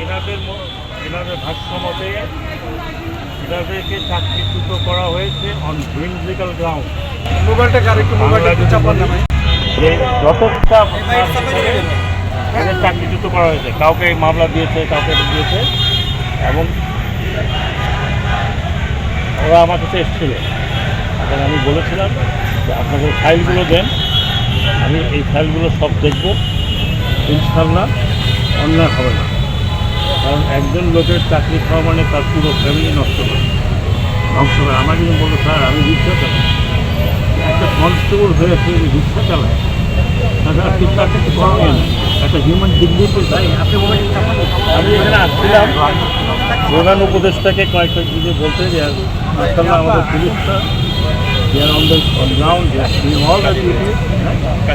এনাদের ম- এনাদের ভাষ্য মতে এনাদেরকে চাকরিচ্যুত করা হয়েছে অন ভিন্ডিক্যাল গ্রাউন্ড মোবাইলটা কার একটু মোবাইলটা চাপার নামে যে যতটা এদের চাকরিচ্যুত করা হয়েছে। কাউকে মামলা দিয়েছে কাউকে দিয়েছে। এবং ওরা আমার কাছে এসেছিল। এখন আমি বলেছিলাম যে আপনাকে ফাইলগুলো দেন। আমি এই ফাইলগুলো সব দেখব। ইনশাল্লাহ অন্যায় হবে না। কারণ একজন লোকের চাকরি খাওয়া মানে তার পুরো ফ্যামিলি নষ্ট করে। ধ্বংস করে আমার কিন্তু বলল, স্যার, আমি রিক্সা চালাই। একটা কনস্টেবল হয়ে সে রিক্সা চালায়। তাছাড়া ঠিক তার কিছু করা হয় না একটা হিউম্যান ডিগনিটি তাই। আমি এখানে আসছিলাম। প্রধান উপদেষ্টাকে কয়েকটা দিকে বলতে যে মাসাল্লাহ আমাদের পুলিশটা there on the ground all the duty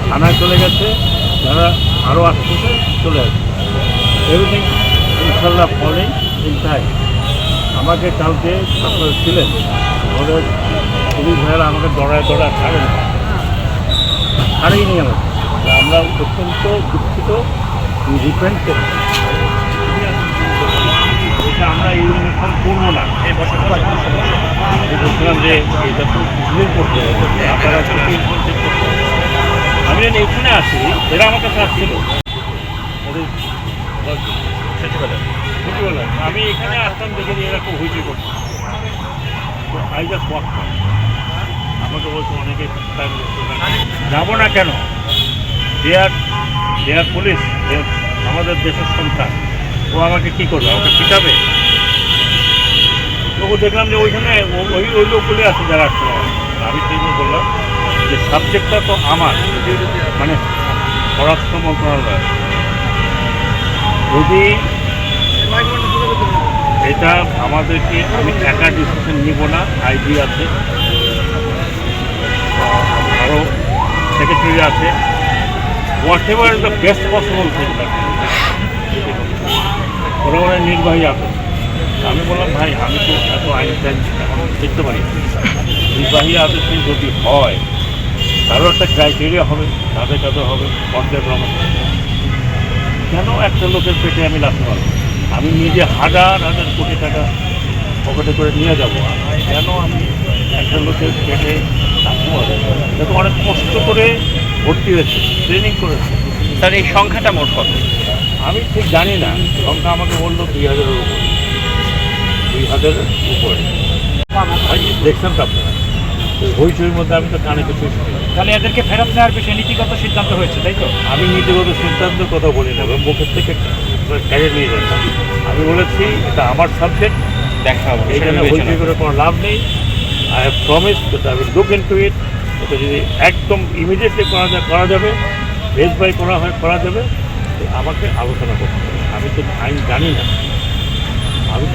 থানায় চলে গেছে। যারা আরও আসতেছে চলে আসছে এভরিথিং ইনশাল্লাহ ফলোইং ইন আমাকে কালকে আপনারা ছিলেন, আমাদের পুলিশ ভাইয়েরা আমাকে দড়ায় দড়ায় ছাড়েই নি আমাকে। আমরা অত্যন্ত দুঃখিত রিপেন্ট করি এটা আমরা এই ইউনিফর্ম করব না। এই বছর বলছিলাম যে এটা তো করতে হবে। আপনারা তো ইউনিফর্ম চেক করতে হবে আমি এখানে আসি এরা আমার কাছে আসছিল। আমি এখানে আসতাম দেখে যে এরা খুব হুইচি করছে তো আই জাস্ট ওয়াক আমাকে বলছে অনেকে যাব না কেন? দেয়ার দেয়ার পুলিশ আমাদের দেশের সন্তান। ও আমাকে কি করবে? আমাকে পিটাবে? তবু দেখলাম যে ওইখানে ওই ওই লোকগুলি আছে যারা আসছে আমি সেই বললাম যে সাবজেক্টটা তো আমার মানে স্বরাষ্ট্র মন্ত্রণালয় যদি এটা আমাদেরকে, আমি একা ডিসিশন নিব না আইডি আছে। আরও সেক্রেটারি আছে। Whatever is the best possible thing নির্বাহী আছে। আমি বললাম, ভাই, আমি তো এত আইন টাইন এখন দেখতে পারি নির্বাহী আদেশে যদি হয় তারও একটা ক্রাইটেরিয়া হবে তাদের কাছে হবে পর্যায়ক্রমে কেন একটা লোকের পেটে আমি লাগতে পারব আমি নিজে হাজার হাজার কোটি টাকা পকেটে করে নিয়ে যাব কেন আমি একটা লোকের পেটে রাখতে পারব অনেক কষ্ট করে ভর্তি হয়েছে ট্রেনিং করেছে। স্যার এই সংখ্যাটা মোট কত? আমি ঠিক জানি না সংখ্যা আমাকে বলল দুই হাজারের উপরে। দুই হাজারের উপরে। দেখছেন তো আপনারা? তো হইচইর মধ্যে আমি তো কানে কিছু তাহলে এদেরকে ফেরত নেওয়ার বিষয়ে নীতিগত সিদ্ধান্ত হয়েছে তাই তো? আমি নীতিগত সিদ্ধান্তের কথা বলি না এবং মুখের থেকে কাজে নিয়ে যাই। না। আমি বলেছি এটা আমার সাবজেক্ট দেখা হবে এইখানে হইচই করে কোনো লাভ নেই। I have promise that I will look into it এটা যদি একদম ইমিডিয়েটলি করা যায় করা যাবে ভেজ বাই করা হয় করা যাবে আমাকে আলোচনা করতে হবে। আমি তো আইন জানি না। আমি তো